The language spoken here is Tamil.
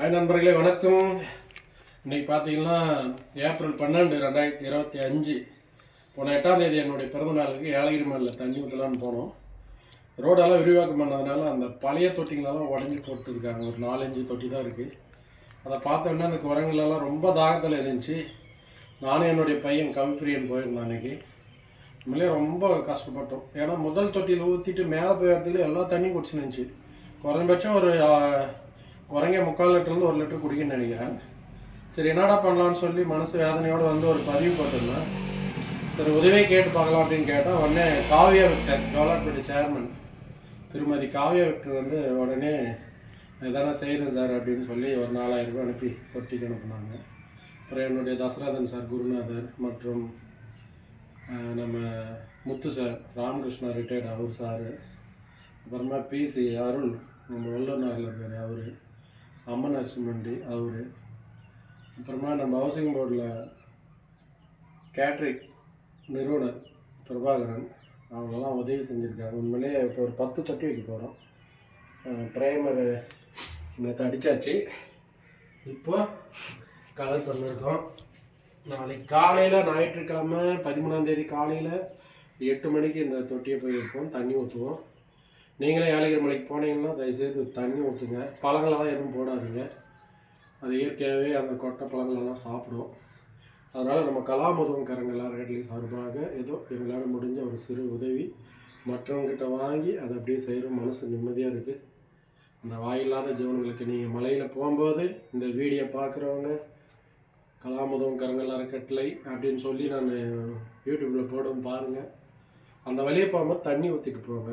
ஹாய் நண்பர்களே வணக்கம். இன்னைக்கு பார்த்தீங்கன்னா ஏப்ரல் பன்னெண்டு ரெண்டாயிரத்தி இருபத்தி அஞ்சு போன எட்டாம் தேதி என்னுடைய பிறந்த நாளுக்கு ஏலகிரி மலையில் தண்ணி ஊற்றலான்னு போனோம். ரோடெல்லாம் விரிவாக்கம் பண்ணதுனால அந்த பழைய தொட்டிங்களெல்லாம் உடஞ்சி போட்டுருக்காங்க. ஒரு நாலஞ்சு தொட்டி தான் இருக்குது அதை பார்த்தோன்னா அந்த குரங்குலெல்லாம் ரொம்ப தாகத்தில் இருந்துச்சு. நானும் என்னுடைய பையன் கவிப்பிரியன் போயிருந்தேன் அன்னைக்கு. உண்மையிலே ரொம்ப கஷ்டப்பட்டோம். ஏன்னா முதல் தொட்டியில் ஊற்றிட்டு மேலே போய் எல்லாம் தண்ணி குடிச்சு நினச்சி குறைஞ்சபட்சம் ஒரு உறங்க முக்கால் லிட்டர்லேருந்து ஒரு லிட்டர் குடிக்கணும்னு நினைக்கிறேன். சரி என்னடா பண்ணலான்னு சொல்லி மனசு வேதனையோடு வந்து ஒரு பதிவு போட்டிருந்தேன். சரி உதவியை கேட்டு பார்க்கலாம் அப்படின்னு கேட்டால் உடனே காவியா விக்டர் ஜோலார்பேட்டை சேர்மன் திருமதி காவியா விக்டர் வந்து உடனே எதனா செய்கிறேன் சார் அப்படின்னு சொல்லி ஒரு நாலாயிரம் ரூபாய் அனுப்பி தொட்டிக்கு அனுப்புனாங்க. அப்புறம் என்னுடைய தசரதன் சார் குருநாதர் மற்றும் நம்ம முத்து சார் ராமகிருஷ்ணா ரிட்டையர்ட் அவர் சார். அப்புறமா பிசி அருள் நம்ம வல்லுநரில் இருக்கார் அவர். அம்மன் நரசிம்மண்டி அவர். அப்புறமா நம்ம ஹவுசிங் போர்டில் கேட்ரிக் நிறுவனர் பிரபாகரன் அவங்கெல்லாம் உதவி செஞ்சுருக்காங்க. உண்மையிலேயே இப்போ ஒரு பத்து தொட்டி வைக்க போகிறோம் ப்ரைமர் நேற்று அடித்தாச்சு இப்போ கலர் பண்ணியிருக்கோம் நாளைக்கு காலையில் ஞாயிற்றுக்கிழமை பதிமூணாந்தேதி காலையில் எட்டு மணிக்கு இந்த தொட்டியை போய் வைப்போம். தண்ணி ஊற்றுவோம் நீங்களே ஏழகிரி மலைக்கு போனீங்கன்னா தயவுசெய்து தண்ணி ஊற்றுங்க பழங்களெல்லாம் எதுவும் போடாதீங்க. அது இயற்கையாகவே அந்த கொட்டை பழங்களெல்லாம் சாப்பிடும். அதனால் நம்ம கலாமுதவங்காரங்க எல்லாரும் சார்பாக ஏதோ எங்களால் முடிஞ்ச ஒரு சிறு உதவி மற்றவங்ககிட்ட வாங்கி அதை அப்படியே செய்கிற மனசு நிம்மதியாக இருக்குது அந்த வாயில்லாத ஜீவன்களுக்கு நீங்கள் மலையில் போகும்போது இந்த வீடியோ பார்க்குறவங்க கலாமுதம் கரங்கள் அறக்கட்டளை அப்படின்னு சொல்லி நான் யூடியூப்பில் போடும் பாருங்கள் அந்த வழியை போகும்போது தண்ணி ஊற்றிட்டு போங்க.